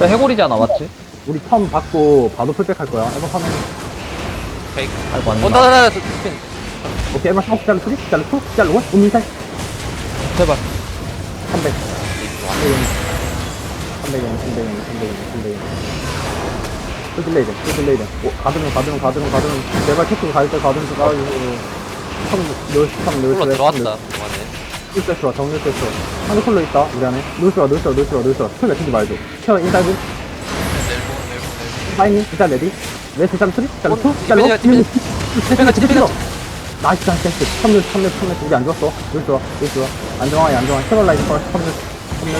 저 해골이잖아, 맞지? 우리 텀 받고 바로 풀백 할 거야. 에버 하면 페이크. 아이고, 안 어, 나. 나나나 스핀. 오케이 에버 스모크 잘라 쓰리 잘라 투 잘라 원 운민살 제발. 300 300엔 300엔 300엔 300엔 300엔 풀딜레이드 풀딜레이드 오 가드는 가드는 가드는 가드는 제발 체크 갈 때 가드는 좀 가가지고 텀 널스 텀 콜로 널스 들어왔다. 그 스 들어와 한대 콜로 있다 우리 안에. 룰스와 룰스와 룰스와 룰스와 풀 내치지 말고. 케어 넬보 파이닝 일단 레디. 웨스트 짤 쓰리 짤 투, 짤 디펜. 디펜가 디펜가 나이스 나이스 나이스. 3률 3률 3률. 우리 안 좋아 룰 좋아 안정하게 안정하게 캐롤라이즈 퍼스 3률 3률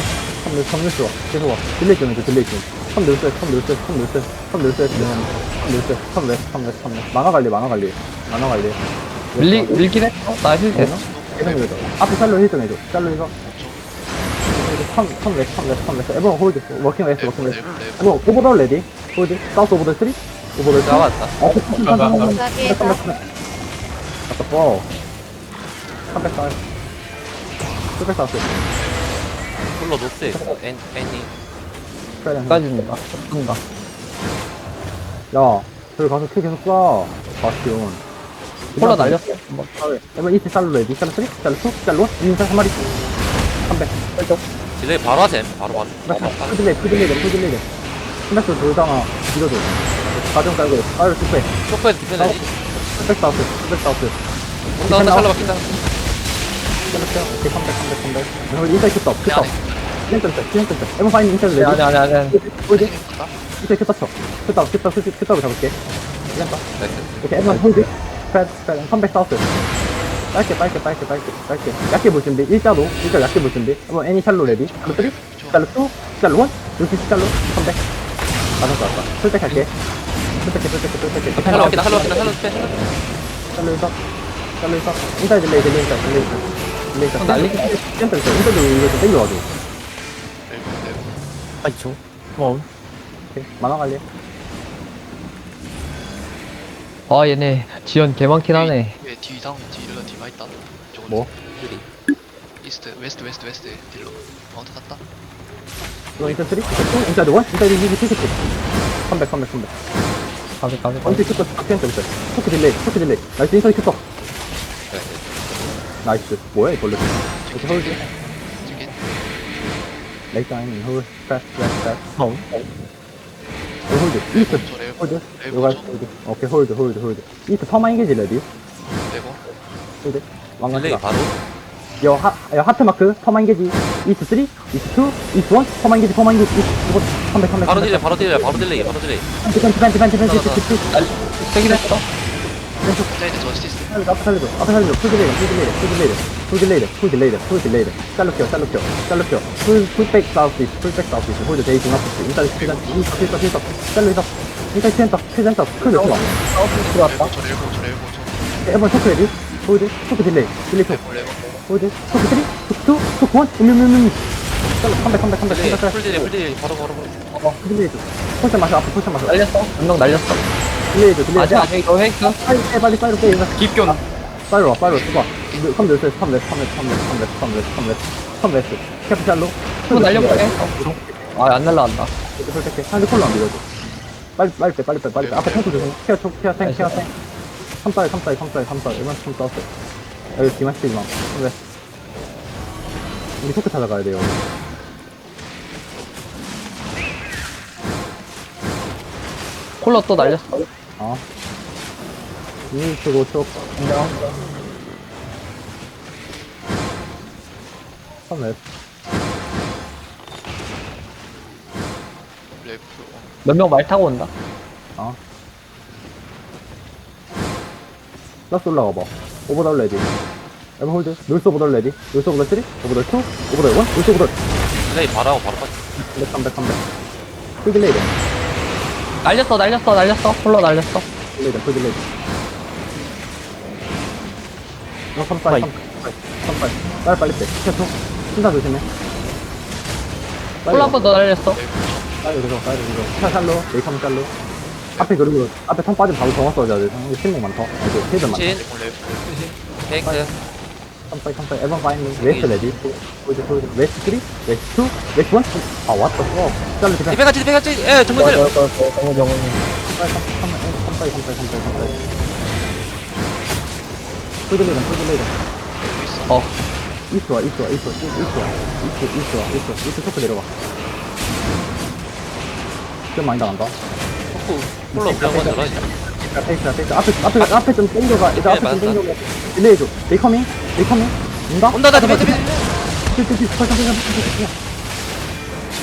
3률 3률 좋아 계속 와. 딜레이 좀 해줘 딜레이 좀. 3률 셋 3률 셋 3률 셋 3률 셋 3률 셋 3률 3률 3률 만화 관리 만화 관리. 만화 관리. 밀리, 밀긴 했어? 나힐 되나? 계 속 밀어줘 앞에 샬로 힐 좀 해줘 샬로 이거 3, 3 렉, 3 렉, 3 렉. 에버 홀드. 워킹 웨스, 워킹 넬보 에버 오버돌 레디. 홀드. 사우스 오버돌 3. 오버돌 2. 나왔다. 어, 3, 3, 3, 3. 가게에서 아까 뻐. 300 사우스. 300 사우스. 콜로 노스. 엔. 스프레드. 까진다. 쏜다. 야, 저기 가서 킬 계속 쏴. 바스티온. 콜라 날렸어. 뭐, 에버 이트 살로 레디. 살로 3, 살로 2, 살로 1. 인사 한 마리. 300. 뺄죠. 딜레이 바로 하셈. 바로 바로. 바로 바로. 푸들레이, 푸들레이, 푸들레이. 300도 돌다가 밀어줘. 가정 깔고. 아유, 스프레. 쇼크에서 디펜 해지. 300 사우스. 300 사우스. 온다 온다 살라 바뀐다. 오케이, 300, 300, 300. 그럼 인사이드 큐터, 큐터. 인사이드 큐터, 인사이드 큐터. 에버 파인 인사이드 레디. 아니, 아니, 아니, 아니. 홀드. 인사이드 큐터 쳐. 큐터, 큐터, 큐터, 잡을게. 오케이, 에버 홀드. 스프레드, 스프레드. 300 사우스. 짧게, 짧게, 짧게, 짧게, 짧게. 얇게 볼 준비. 일자도, 일자 얇게 볼 준비. 에버 애니 샬로 레디. 샬로 3, 샬로 2, 샬로 1, 루시 샬로 300. 맞았어, 맞았어. 풀백할게. 풀백해, 풀백해, 풀백해. 살라 바뀐다. 살라 바뀐다. 살라 스핀. 샬로 있어. 샬로 있어. 인사이드 딜레이, 딜레이, 인사이드, 딜레이. 딜레이. 어, 난리. 인사이드 있어. 인사이드 이거 좀 땡겨와줘. 넬보 넬보 아, 저. 어. 오케이. 만화 관리. 아, 얘네. 지연 개 많긴 하네. 왜 뒤당 뒤로 뒤마 있다 저거 뭐? 이스트 웨스트 웨스트 웨스트 딜로 마운트 갔다 이거 3? 인사이드 1? 인사이드 2, 2, 2, 300, 300, 300. 가게, 가게, 가게. 언제 큐터, 큐터 있어. 토크 딜레이, 토크 딜레이. 나이스, 인사이드 큐터. 나이스. 뭐야, 이 벌레. 이렇게 홀드. 저기 아닌 홀드. 패스, 패스, 패스. 어. 홀드. 이스트. 저 레고 홀드. 레고 요가 저 홀드. 오케이, 홀드, 홀드, 홀드. 이스트 퍼마 인게지 레디. 레고 홀드. 왕관 딜레이 가 바로. 여, 하, 여, 하트 마크, 퍼마 인게지. 이스트 3, 이스트 2, 이스트 1, 퍼마 인게지, 퍼마 인게지. 이스트, 이거 300, 300. 바로 딜레이. 바로 딜레이. 바로 딜레이. 바로 딜레이. 펜트, 펜트, 펜트, 펜트, 펜트, 펜트, 펜트. 세긴 했어. 사이드 저스티스 앞에 살려줘, 앞에 살려줘, 풀 딜레이드, 풀 딜레이드, 풀 딜레이드, 풀 딜레이드, 풀 딜레이드, 풀 딜레이드, 샬로 켜, 샬로 켜, 샬로 켜, 풀, 풀백 사우스 이스, 풀백 사우스 이스, 홀드 데이 중앙푸스, 인사이드 큐전, 인사, 필터, 필터, 있어, 인사이드 센터, 클 몇초 와, 사우스 들어왔다, 저 레고 저 레고 저 에번 토크 레디, 홀드, 토크 딜레이, 딜레이 토크, 홀드, 토크 3, 토크 2, 토크 1, 음음음음, 샬로, 300, 300, 300, 딜레이. 300, 풀 딜레이. 풀 딜레이. 바로 바로 바로. 어, 딜레이드, 포션 마셔, 앞에 포션 마셔, 날렸어. 한명 날렸어. 딜레이드, 아직, 아직 이거 획스. 빨리, 빨리, 빨리, 빨리, 빨리, 빨리, 기존. 빨리 와, 빨리 와, 수박. 3 넷, 3 넷, 3 넷, 3 넷, 3 넷, 3 넷, 3 넷, 3 넷. 캐피탈로. 또 날려보게. 아, 안 날라간다. 이렇게 솔직히 한대 콜로 안 밀어줘. 빨리, 빨리 빼, 빨리 빼, 빨리 빼. 앞에 탱크 조심. 케어, 촉, 케어, 탱, 케어, 탱. 3사이, 3사이, 3사이, 3사이. 이번 3 싸웠어. 여기 기만 시키지 마. 그래. 우리 토크 찾아가야 돼요. 콜러 또 날렸어. 어. 2초, 5초. 안녕. 3 넷. 레고 몇명 말 타고 온다. 어. 플러스 올라가 봐. 오버돌 레디. 에버 홀드. 놀스 오버돌 레디. 놀스 오버돌 3, 오버돌 2, 오버돌 1, 놀스 오버돌. 딜레이 바로 하고 바로 빠지. 300, 300, 300. 풀딜레이드. 날렸어, 날렸어, 날렸어. 콜러 날렸어. 풀딜레이드, 풀딜레이드. 어, 38, 아이. 38, 38. 빨리, 빨리 빼. 계속. 신사 조심해. 빨리 콜러 와. 한 번 더 날렸어. 빨리 그거, 빨리. 차 살로, 레이컴 살로. 앞에 그리고, 앞에 턴 빠지면 바로 정화 써줘야 돼. 상대 신목 많다. 이거 헤드 많다. 친. 레고 컴사이 컴사이 에번 파인드 웨스트 레디 웨스트 3 웨스트 2 웨스트 1 아 왔다 어 잘라 디펜 디펜 같이 디펜 같이 예 정면 때려 컴사이 컴사이 컴사이 컴사이 홀드 레이던 홀드 레이던 여기 있어 어 이스 와 이스 와 이스 와 이스 와 이스 이스 와 이스 와 이스 초크 내려가 좀 많이 나간다 폴로 그냥 한번 들어 이제 앞에 앞에 앞에 앞에 앞에 좀 땡겨가 이제 앞에 좀. 땡겨가 딜레이 줘 메이커밍 메이커밍 온다 온다 나 디펜 디펜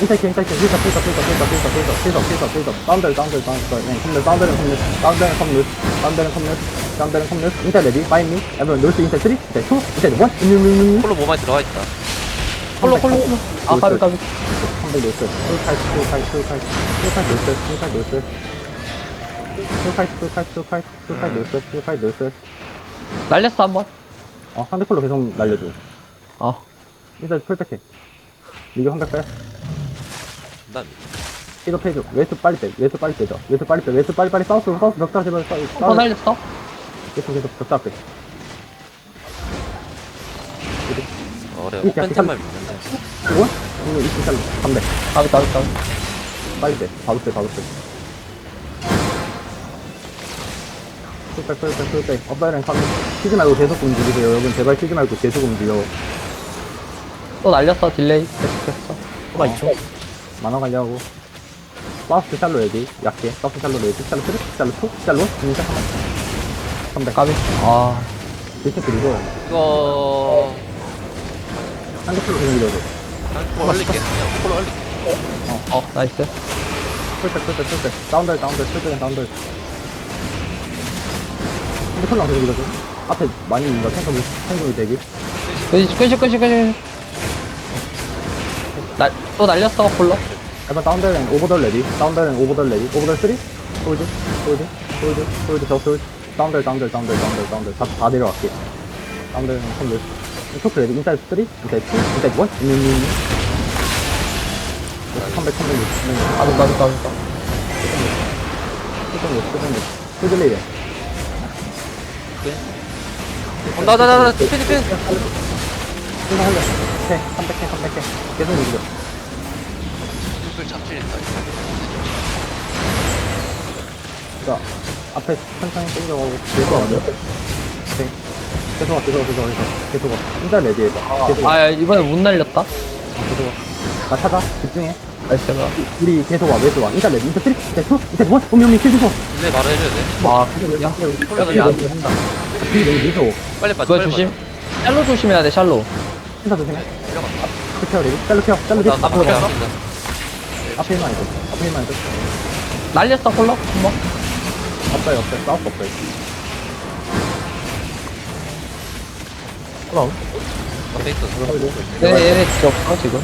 인사이트 인사이트 필터 필터 필터 필터 필터 필터 필터 필터 필터 다운들 다운들 다운들 네 컴들 다운들은 컴들 다운들은 컴들 다운들은 컴들 다운들은 컴들 인사이트 레디 파인 미 에브런 놀스 인사이트 3 인사이트 2 인사이트 1 음음음음 폴로 몸 많이 들어가 있다 콜로 콜로 아 까비 까비 컴들 놀스 풀카이트 풀카이트 풀카이트 풀카이트 놀스 풀카이트 놀스 풀카이트 풀카이트 풀카이트 풀카이트 놀스 풀카이트 놀스 날렸어 한번 어 상대 콜로 계속 날려줘 어 인사이트 풀백해 이거 한백 빼 난 이거 패줘 웨스트 빨리 빼 웨스트 빨리 빼줘 웨스트 빨리 빼 웨스트 빨리 빨리 사우스 사우스 벽다 제발 사우스 또 사우스 날렸어 계속 계속 벽다 빼 어려 이 약간 펜션만 믿는데 이거? 이거 이거 잘라 300 까비 까비 까비 빨리 빼 바로 빼 바로 빼 풀빼 풀빼 풀빼 업다이랑 가면 쉬지 말고 계속 움직이세요. 여러분 제발 쉬지 말고 계속 움직여. 또 날렸어 딜레이. 계속했어. 어. 만화 관리하고. 사우스 샬로 레디 약게 사우스 샬로 레디 샬로 3 샬로 2 샬로 진짜 300 까비. 아. 이렇게 그리고. 이거. 콜로 계속 밀어줘. 폴로 올릴게. 그냥 폴로 올릴게. 어, 나이스. 풀백 풀백 풀백. 다운들 다운들 풀백은 다운들 근데 콜랑 계속 밀어줘 앞에 많이 있는 거 탱크물 탱크물 대기 끄시 끄시 끄시 끄시 날또 날렸어 콜로 약간 다운들은 오버돌 레디 다운들은 오버돌 레디 오버돌 3 홀드 홀드 홀드 홀드 저스 홀드 다운들 다운들 다운들 다운들 다운들 다, 다 내려갈게 다운들은 홀드 초크 레디 인사이드 3 인사이드 2 인사이드 1 음음음 컴백 컴백 컴백 까비 까비 까비 까비 표정력 표정력 홀드레이 드 나나 나나 디펜 디펜 표정 홀드 해 300해 300해 계속 움직여 을 잡힐린다 자, 앞에 천천히 땡겨가고, 계속 와. 오케이. 계속 와, 계속 와, 계속 와, 계속 와. 계속 와. 혼자 레디해봐. 계속 와, 아 이번에 못 날렸다 계속 와. 나 찾아. 집중해. 나이스 우리 계속 와, 계속 와. 레디, 인사 3, 인사 2, 인사 1, 오미, 오미, 킬 주소. 딜레이 바로 해줘야 돼와 야, 폴로 야, 올릴게 딜 너무 무서워. 빨리 빠져 그거 빨리 조심 샬로 조심해야 돼 샬로 인사 조심해. 크 케어 레디. 짤로 케어, 짤로. 나 앞으로 가. 가 앞에 일만 해줘. 앞에 일만 해줘. 날렸어 콜로 한번 없어요, 없어요. 싸우스 없어요. 그럼, 앞에 있어 얘네 얘네 진짜 없어 지금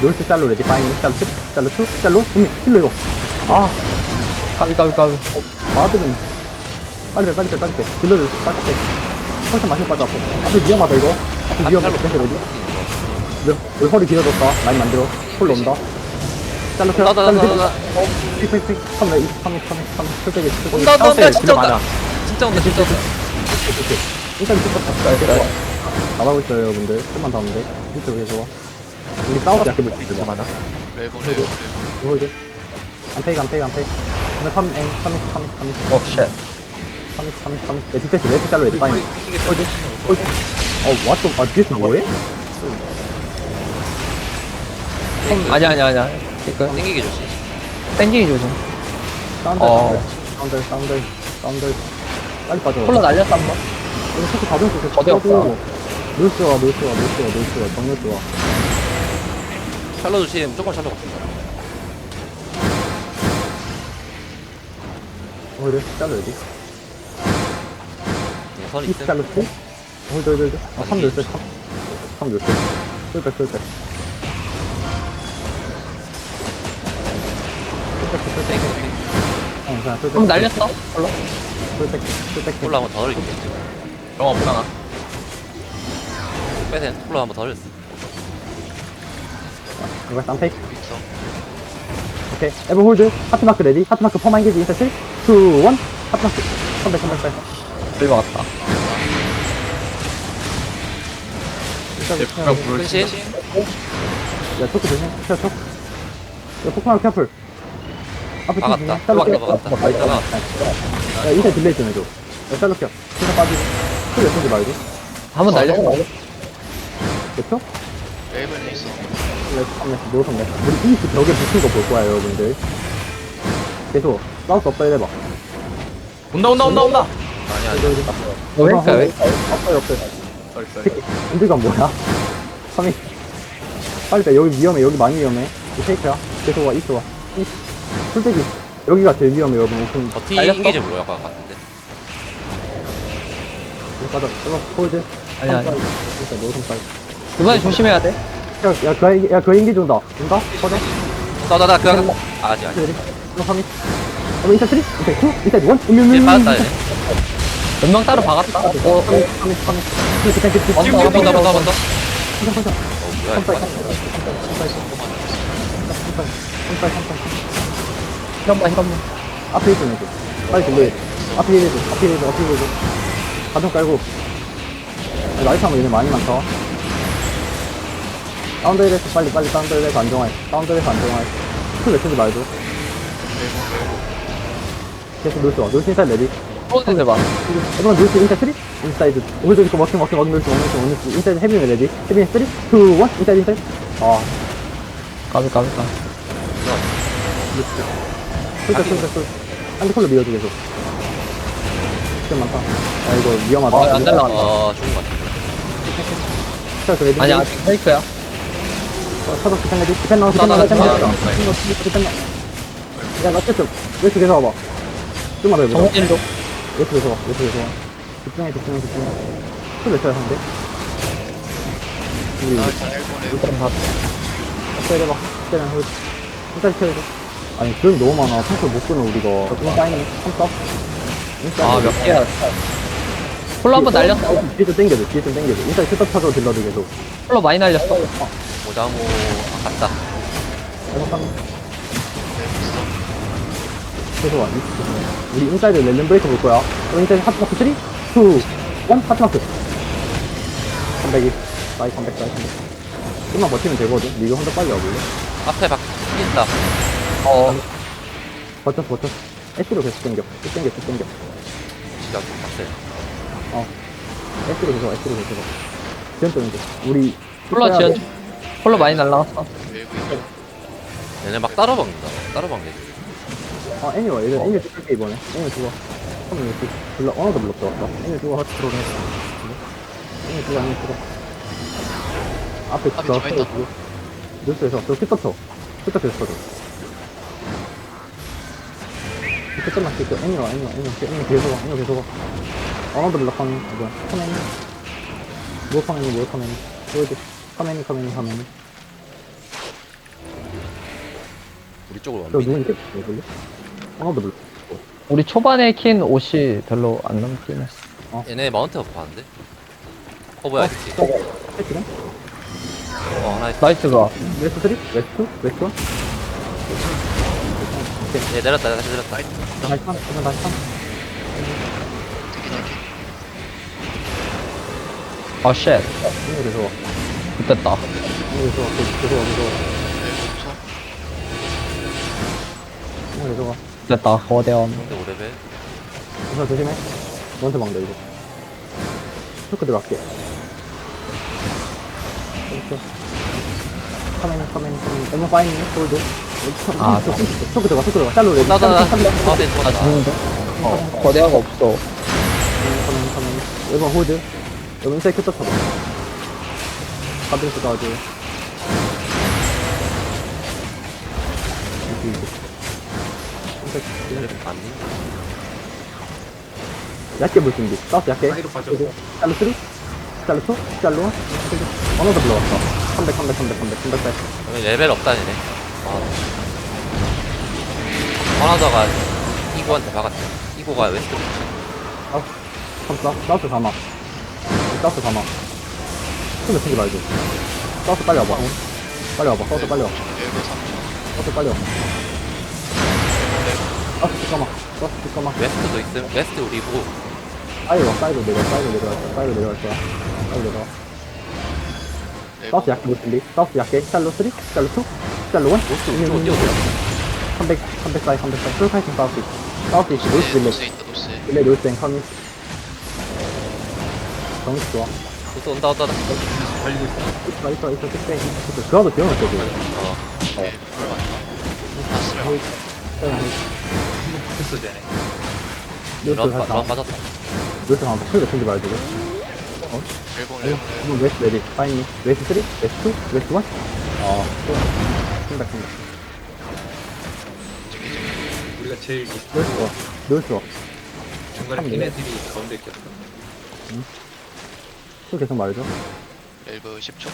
놀스 짤로 레디, 파인, 짤로 3, 짤로 2, 짤로, 오미, 킬로 이거. 아, 까비 까비 까비. 마드는 빨리 빼 빨리 빼 빨리 빼 딜러를 빨리 빼 훨씬 많이 빠져 앞에 앞에 위험하다 이거. 앞에 위험하다 근데 어디 왜, 왜 허리 길어졌다. 라인 만들어. 폴 온다. 잘라 펴 나다 나다 나다. 픽픽픽. 3래 2 3 3 3 풀백이 온다 온다 온다. 진짜 온다. 진짜 온다 진짜 온다 일단 찍었다 나가고 있어요 여러분들. 좀만 더 하면 돼. 이쪽 계속 와. 우리 싸우지 않게 볼수 있어 많아 레버 레버 레버 이거 이제? 안페이가 안페이가 안페이 근데 3 3 3 3 3 오쉣. 3 3 3내 뒷패스 내 뒷잘로 내 파인 홀드 홀드 어 왔어 아 뒤에서 뭐해? 아니야 아니야 아니야. 그 땡기게 조심 땡기기 조심 사운드 어. 사운드. 사운드 사운드 빨리 빠져 콜로 날렸어 한 번. 이거 속도 가져올 수 있어. 어디 없다. 놀스와 놀스와 놀스와 놀스와 정렬 좋아 샬로 조심 무조건 샬로 홀드 잘라야지 선이 있음 잘랐어? 홀드 홀드 홀드 아3 놀스 3 3 놀스 쏠백 쏠백. 쏠백 쏠백. 어 그럼 날렸어? 콜로 쏠백 한번 더 올릴게 영화 없잖아 빼센 폴로 한번 더 올렸어 이거 쌍페이 있어 오케이 에버 홀드 하트마크 레디 하트마크 퍼마 인 게지 인사 3 2 1 하트마크 컴백 컴백 백 들고 갔다 야, 근신 야, 초크 조심. 야, 초크. 야, 폭발 캐플. 앞에 막았다. 조심해. 샬롯 막았다, 껴. 막았다. 어, 나이스. 막았다. 나이스. 야, 인사 딜레이 좀 해줘. 야, 샬롯 켜. 인사 빠지고. 풀 쏘지 말고. 한번. 몇 초? 웨이브는 있어. 네, 잠깐만, 노선네. 우리 이스 벽에 붙은 거 볼 거야, 여러분들. 계속, 사우스 업다 해봐. 온다 온다 온다 온다 아니야 여기, 여기. 너 왜? 왜? 없어요, 없어요. 인들가 뭐야? 3위. 빨리 빼, 여기 위험해, 여기 많이 위험해. 이 페이크야. 계속 와, 이스 와. 이스. 솔직히, 여기가 제일 위험해, 여러분. 오픈. 버티 날렸어? 인기지 뭐야 아까 같은데 맞아, 이거 홀드. 아니, 아니. 일단 노선 빨리. 이번에 조심해야 돼. 야, 야, 그, 야, 그 인기 준다. 준다? 꺼져. 나나나 그냥 아직 아직. 이거 3위. 어, 인사 3? 인사 2? 인사 1? 음, 음, 음, 일 음. 빠졌다 얘네 몇명 따로 박았다. 어, 3위, 3위, 3위. 그렇지, 그렇지, 그렇지. 먼저, 먼저 먼저, 먼저 먼저 혼자, 혼자. 어 뭐야 이거 깜빡이, 맞아. 깜빡이, 깜빡이, 깜빡이. 힐한번 힐한번. 앞에 있어, 이제. 빨리 들려. 앞에 일해줘, 앞에 일해줘, 앞에 일해줘. 가정 깔고. 라이트 하면 얘네 많이 많다. 다운드에서 빨리, 빨리 다운드에서 안정화해. 다운드에서 안정화해. 풀 외치지 말고. 계속 놀수 와. 놀수 인사이드 레디. 프로세스 봐. 이번 놀수 인사이드 3? 인사이드. 오른쪽 있고, 워킹, 워킹, 워킹, 놀수, 워킹, 워킹. 인사이드 헤비면 레디. 헤비면 3? 2, 1? 인사이드, 인사이드. 아, 까비 까비 까비. 풀자, 풀자, 풀. 한대 콜로 밀어줘, 계속. 시간 많다. 아, 이거 위험하다. 어, 안 날라가. 어 죽은 것 같아. 아니 아직 페이크야. 어, 차도 디펜 레디. 디펜 나와, 나, 나와, 나, 나와. 디펜 나와, 디펜 나와. 야, 나 쨌든. 웨스트 계속 와봐. 좀만 더 해보자. 정진도. 웨스트 계속 와, 웨스트 계속 와. 집중해, 집중해, 집중해. 풀몇 차야, 상대? 우리, 아. 일단 다. 때려봐. 때려, 홀. 끝까지 때려줘. 아니, 드럼이 너무 많아. 탱크를 못 끊어, 우리가. 좀 사인해. 컴퓨터. 아몇 개야. 폴로 한번 날렸어. 뒤에 좀 땡겨줘, 뒤에 좀 땡겨줘. 일단 슈터 쳐줘, 딜러들 계속. 폴로 많이 날렸어. 모자모 아 갔다 해볼까? 계속 와, 우리 인사이드 렐름 브레이크 볼 거야. 우리 인사이드 하트 마크 3, 2, 1, 하트 마크. 300이. 사이 300, 사이 300. 좀만 버티면 되거든. 리그 혼자 빨리 와볼래? 앞에 박 뛴다 어. 버텼어, 버텼어. S로 계속 땡겨. 쭉 땡겨, 쭉 땡겨. 진짜 박스 S로 계속, 와, S로 계속. 와. 지연 좀 이제. 우리. 폴로 해야 지연. 돼. 폴로 많이 날라갔어. 얘네 막 따라 박는다 따라 박네 아, 애니 와. 얘들 애니 죽을게, 이번에. 애니 죽어. 한번 이렇게. 불러, 어느덧 블록 들어왔다. 애니 죽어, 하트 들어오긴 했어. 애니 죽어, 애니 죽어. 앞에 앞에 저, 들어있다. 죽어. 뉴스에서, 저. 큐터 계속 쳐줘. 큐터만 킬게. 애니 와, 애니 와, 애니 와. 애니 계속 와, 애니 계속 와. 어느덧 블록 하면, 이거. 커맨이. 뭐 커맨이, 뭐 커맨이. 보여줘. 커맨이, 커맨이, 커맨이. 우리 쪽으로 저 완비 누군지? 이걸로? 어느덧 블록. 우리 초반에 킨 옷이 별로 안 남긴 했어. 얘네 마운트 업 하는데 어 뭐야 이렇게 패치는? 어 하나 있어 나이스가. 웨스트 3? 웨스트? 웨스트 1? 얘 내렸다 다시 내렸다 다시 한, 그냥 다시 한. 되게 되게. 아 쉣. 이거 와. 됐다. 이거 와. 계속 와. 웨이브 없어. 이거 와. 됐다. 거대한. 근데 5레벨 우선 조심해. 너한테 막다, 이거. 초크 들어갈게. 이렇게. 카메인, 카메인, 카메인. 엠마 파이니, 홀드. 아, 초크 들어가, 초크 들어가. 짤로 레디. 나나나 카메인, 마운트 나 좋았다 죽는데? 어. 거대화가 없어. 이번 홀드. 여기 인사이드 큐터 쳐봐. 가드레스 가드. 이렇게, 이렇게. 인사이드, 맞니? 얇게 볼 준비. 사이로 빠져. 짤로 3? 짤로 2? 짤로 1? 어느 더 불러왔어? 300, 300, 300, 300, 300, 300. 여기 레벨 없다 얘네 아 하나더가 이고한테 박았대 이고가 웨스트 사우스, 사우스, 사우스 가마. 사우스 가마. 숨을 챙기 말고. 사우스 빨리 와봐. 빨리 와봐. 사우스 빨리 와. 웨이브 3. 사우스 빨리 와. 사우스 뒷가마. 사우스 뒷가마. 웨스트도 있음 웨스트 우리 보고 사이드 와, 사이드 내려, 사이드 내려갈 거야. 사이드 내려갈 거야. 사이드 내려와. 사우스 약게 못 들리? 사우스 약게 샬로 3 샬로 2 샬로 1 이쪽으로 뛰어오세요 300 300 사이 300 사이. 풀 파이팅 사우스. 사우스 이시 노스 네, 딜레. 노스에 있다 노스. 딜레 노스 앤 커미 정수 좋아. 또 온다 온다 온다 달리고 있어. 있어 있어 있어 끝에 있어. 그거도 기억났어 어. 네불 왔다 나스랑 됐어, 쟤네. 노스 드럼 빠- 드럼 살짝 빠졌다. 노스 한번 풀게 챙기 봐야 되고 일본 이거 일본 이거 웨스트 레디. 파이니. 웨스트 3 웨스트 2 웨스트 1 어 생각 생각 우리가 제일 노스 좋아. 노스 좋아. 중간에 참, 낀 네. 애들이 가운데 꼈어. 술 계속 말해줘. 렐브 10초.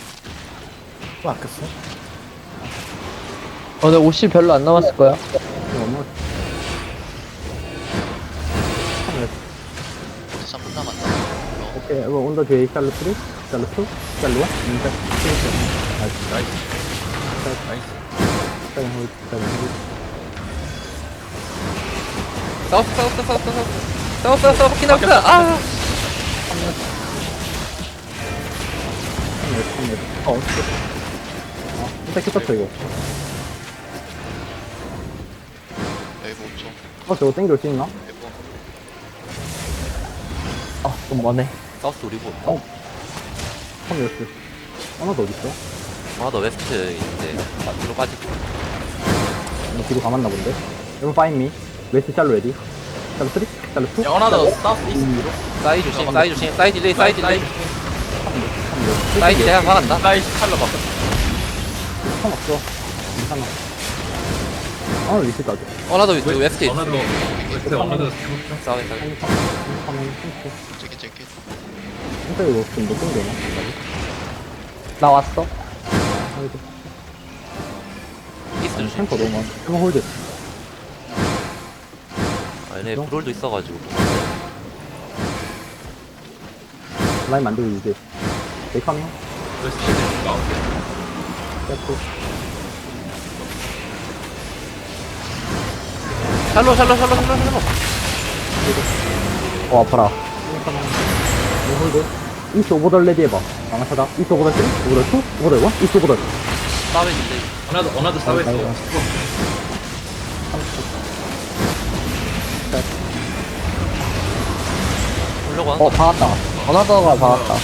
또 아꼈어? 어, 근데 50 별로 안 남았을 거야. 우리 어, 이거 온더 뒤에 샬로 3 샬로 2 샬로 1 인사 나이스 나이스. 나이스. 짜장 홀 짜장 홀 사우스 사우스 사우스 사우스 사우스 사우스 사우스 키나 키나 아 3몇 3몇 어어 진짜 켰었어 이거 렐브 5초 어 저거 땡겨올 수 있나? 렐브 아, 좀 머네. 사우스 우리고 3몇 하나도 어딨어? 하나 더 웨스트 이제 아, 뒤로 빠지고 너 뒤로 가만나 본데? 여러분 파인 미 웨스트 샬로 레디 샬로 3 샬로 2 야, 하나 더 사우스 이스트. 사이 조심 사이 조심 사이 딜레이 사이 딜레이 3몇 사이 대학 박았다 나이스 칼로 바꿨어. 상관없어 괜찮아 아 리스까지 어나더 위쪽 웨스트 있어 어나도 웨스트 어나도 사우스 사우스 3 3 3 3 저기 저기 진짜 이거 좀몇 정도나? 나 왔어. 아이고. 이스트 조심 탱커 너무 많아. 한번 홀드. 아 얘네 브롤도 있어가지고. 라인 만들고 이제. 메이커밍 웨스트 가운데. 뺐고. 샬로 샬로 샬로 샬로 샬로. 어, 아파라. 메이커밍 홀드 이스 오버덜 레디 해봐. 망하차다. 이스 오버덜 3 오버덜 2 오버덜 1 이스 오버덜 딜레이 어나도 어나도 사우스. 아이고, 아이고. 보려고 하는 어, 박았다. 어나더가 박았다.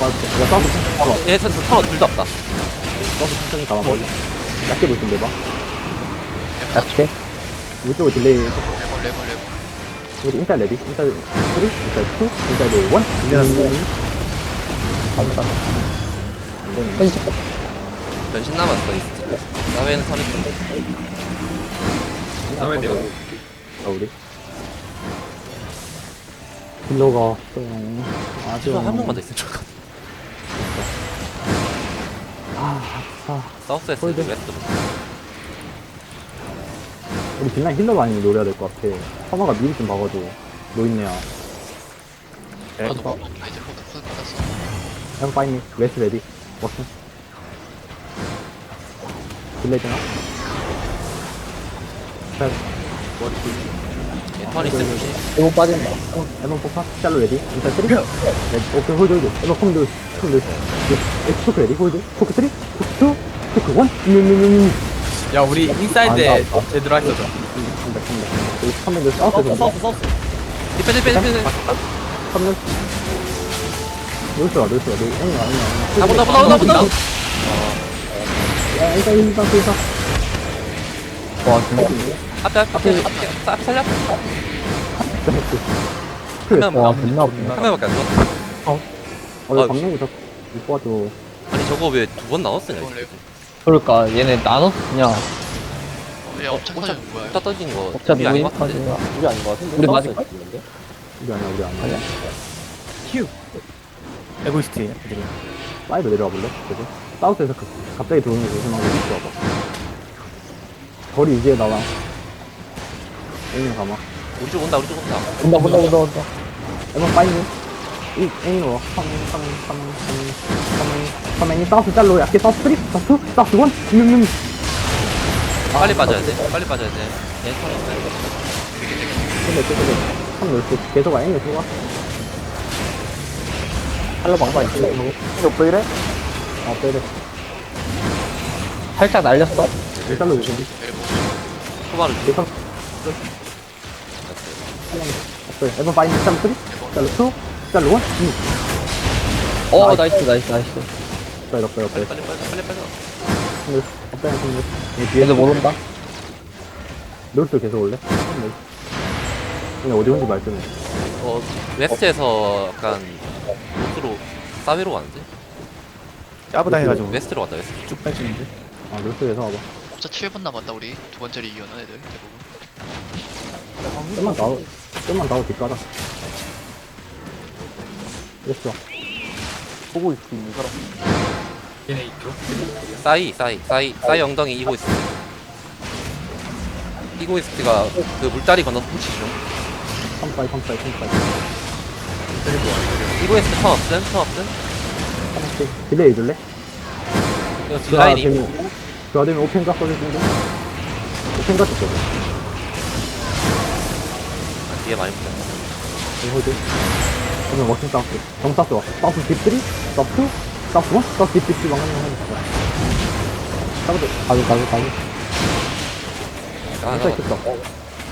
맞았어 야 싸우고 바로 얘 턴, 턴 둘다 없다. 싸우고 천천히 가봐 약게 볼좀 내봐. 약해? 이쪽으로 딜레이. 렐브 우리 인사 레디 인사 3 인사 2 인사 1 1 감사. 편집. 변신 남았어 이스트 사회는 선이 사우스 내가 아 우리? 딜러가. 좀 아주 한 명만 더 있으면 좋을 것 같아. 아, 아. 사우스에서. 웨스트 우리 딜라인 힐러가 아니면 노려야 될 것 같아. 서마가 미리 좀 봐가지고 노인네야 나도 뭐 아이들 포드 포드 받았어. 에버 파이미 웨스 레디. 딜레이 되나? 자, 얘턴 있으면 조심 이거 빠진다. 에버 포카 샬로 레디. 인사 3 레디 오케이 홀드 홀드. 에버 컴드 컴드 엑스 토크 레디 홀드. 토크 3 토크 2 토크 1 음음 음 음 야, 우리 인사이드에 아, 제대로 컴백 여기 300 사우스 좀 사우스. 디펜 디펜 디펜 3년 놀수가 놀수가 놀 와. 애니 다와 본다 본다 본다 본다 야 일단 일단 일단 와, 진짜. 앞에 앞에 앞에 앞에 살려. 와, 명, 존나 아프다. 한 명밖에 안 죽었어? 어왜 방명이 자꾸 못 봐줘. 아니 저거 왜 두 번 나왔으냐 그럴까, 얘네 나눠서 그냥. 야 업착 사전 뭐야 타 떠진 거 업자 우리 누구 아닌 것 같은데? 우리 아닌 것 같은데? 우리 맞을 것 우리 아니야 우리 아니야. 에고이스트예요 애들이. 사이드 내려와 볼래? 그래도? 사우스에서 그- 갑자기 들어오는 거 조심하고 있어 봐봐. 거리 유지해 나와. 애니 가마. 우리 쪽 온다 우리 쪽 온다. 온다, 온다, 온다, 온다. 에번 파이니 이 애니로 3 3 3 3 3 3 애니 사우스 짤로 약게 사우스 3 사우스 2 사우스 1 음음음 빨리 빠져야 돼 빨리 빠져야 돼얘 턴이 있어 근데 근데 3 놀수 계속 들어와 할로 방방 있어. 이거 왜 이래? 어, 빼래. 살짝 날렸어. 주시. 엘보 초반을 일단, 없어요. 에버 바인 일단 3, 일단 2, 일단 1, 음. 어, 나이스, 나이스, 나이스. 빨리 없어요. 빨리 빨리 빨리 빨리 없어요, 없어요, 없어요. 뒤에 얘들 못 온다. 롤스 계속 올래? 그냥 어디 온지 말좀 해. 어 웨스트에서 약간 노스로 사회로 가는데 짜부다 해가지고 웨스트로 간다 웨스트 쭉 빼주는데 아, 롤스 계속 와봐. 옵차 7분 남았다 우리 두 번째로 이겨는 애들 대부분 좀만 나오, 좀만 나오 뒷가다. 됐어. 보고 있을 수 있는 사람. 얘네 이쪽 사이 사이 사이 사이 엉덩이 이고이스트 이고이스트가 그 물다리 건너서 붙이죠 3파이, 3파이, 3파이. 이고이스트 턴 없음 턴 없음 하나씩. 딜레이 줄래? 이거 딜라인이 그아 되면 오펜가 써주는데? 오펜가 줬거든. 아, 뒤에 많이 붙었어 이 홀드. 그러면 워킹 사우스. 정 사우스 와. 사우스 딥3, 사우 스 2, 사우스 1, 사우스 딥딥 망하는 거 거. 사우스, 가고, 가고, 가고. 아, 인사이트 있어.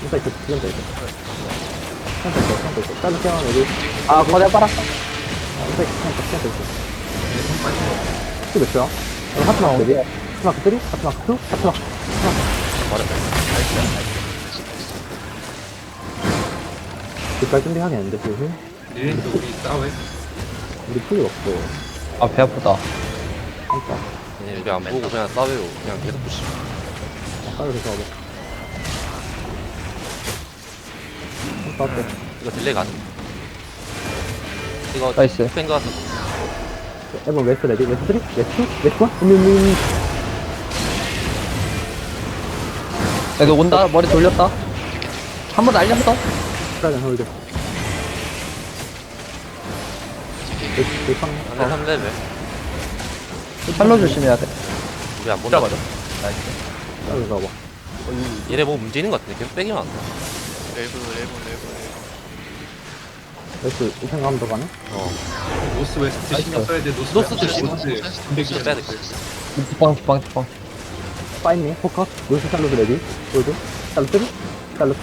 인사이트, 지금 돼 있어. 센터 있어, 센터 있어. 짧은 태양 여기. 아, 거대 빨았어. 인사이트, 센터, 센터 있어. 몇 초야? 여기 하트마크 레디? 하트마크 3, 하트마크 2, 하트마크. 버렸다 그까지 준비하겠는데, 지금? 얘네도 우리 싸워해 우리 풀이 없어. 아, 배 아프다. 진짜. 얘네 여기 안 보고 그냥 사회로 그냥 계속 붙이죠 아까를 계속. 깜빡해. 이거 딜레이 가능 이거 나이스. 팬가 같은 에버 웨스트 레디? 웨스트 3? 웨스트 2? 웨스트 1? 음, 음, 음. 애들 온다. 머리 돌렸다. 한 번 날렸어. 스트라이전 홀드. 3. 상대 3레벨 샬로 조심해야 돼. 우리 안 본다 맞아 따로 가봐. 얘네 뭐 움직이는 것 같은데 계속 빼기만 한다 엘보 엘보 엘보 웨스트 2편 가면 더 가네? 어 노스 웨스트 신경 써야 돼 노스 노스 웨스트. 노스 좀 빼야 돼 뒷방, 뒷방, 뒷방. 파인니, 포커스, 노스 샬로드 레디, 홀드. 샬로 3, 샬로 2,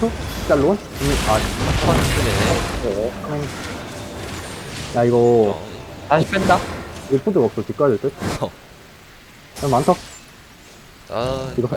샬로 1. 음, 아, 네. 음. 야, 이거, 어, 다시 뺀다. 이거 푸드 없어. 뒷가야 될 듯? 어. 야, 많다. 아 이거